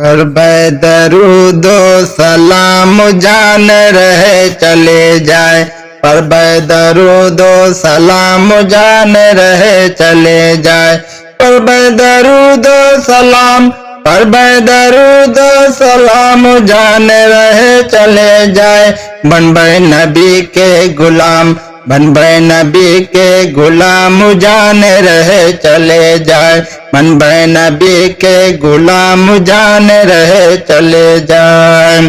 पर दरूदो सलाम जान रहे चले जाए। पर दरूदो सलाम जान रहे चले जाए। पर दरूदो सलाम, पर दरूदो सलाम जान रहे चले जाए। बन नबी के गुलाम बन बे नबी के गुलाम जान रहे चले जाए। मन बे नबी के गुलाम जान रहे चले जाए।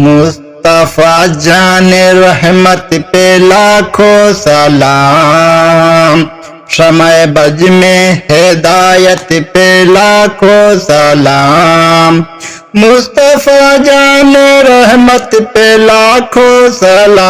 मुस्तफ़ा जान रहमत पे लाखों सलाम। समय बज में हिदायत पे लाखों सलाम। मुस्तफ़ा जान रहमत पे लाखों सलाम।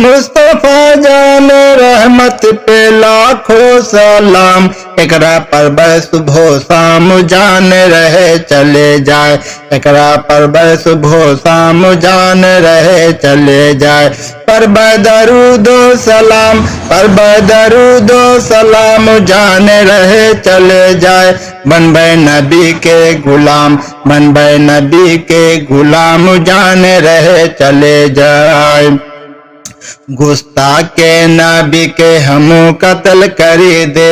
मुस्तफ़ा जान रहमत पे लाखों सलाम। एकरा पर बर सुबह शाम जान रहे चले जाए। एकरा पर बर सुबह शाम जान रहे चले जाए। पर दरूदो सलाम, पर दरूदो सलाम जान रहे चले जाए। बन नबी के गुलाम बन नबी के गुलाम जान रहे चले जाए। गुस्ता के नबी के हम कत्ल कर दे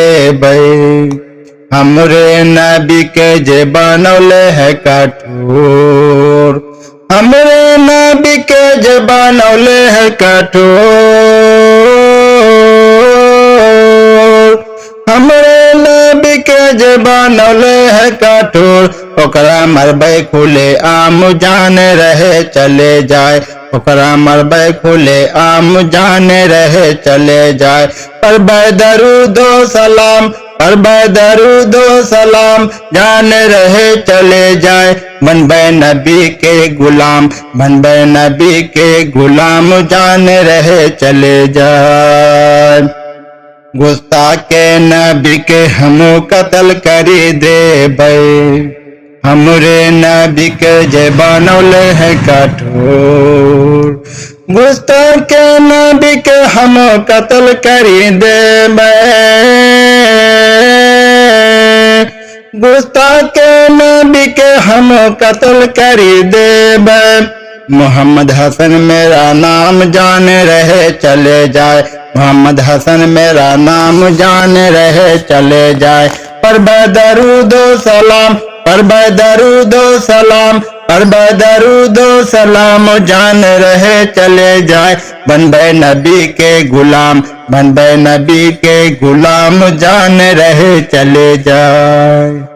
हमरे नबी के जे बनौले है कठोर। हमरे नबी के जे बनौले है कठोर। हमरे नबी के जे बनौले है कठोर। ओकरा मरबे खुले आम जान रहे चले जाए। ओकरा मरबे खुले आम जान रहे चले जाए। पर दरूदो सलाम, पर दरूदो सलाम, जान रहे चले जाए। बन बे नबी के गुलाम, बन बे नबी के गुलाम, जान रहे चले जाए। गुस्ता के नबी के हम कत्ल करी दे हमरे नबी के जे बनौले है कठोर। गुस्ता के नबी के हम कत्ल करी दे गुस्ता के नबी के हम कत्ल करी दे मोहम्मद हसन मेरा नाम जान रहे चले जाए। मोहम्मद हसन मेरा नाम जान रहे चले जाए। पर दरूदो सलाम पर बदरुदो सलाम, पर बदरुदो सलाम, जान रहे चले जाए। बन बे नबी के गुलाम, बन बे नबी के गुलाम, जान रहे चले जाए।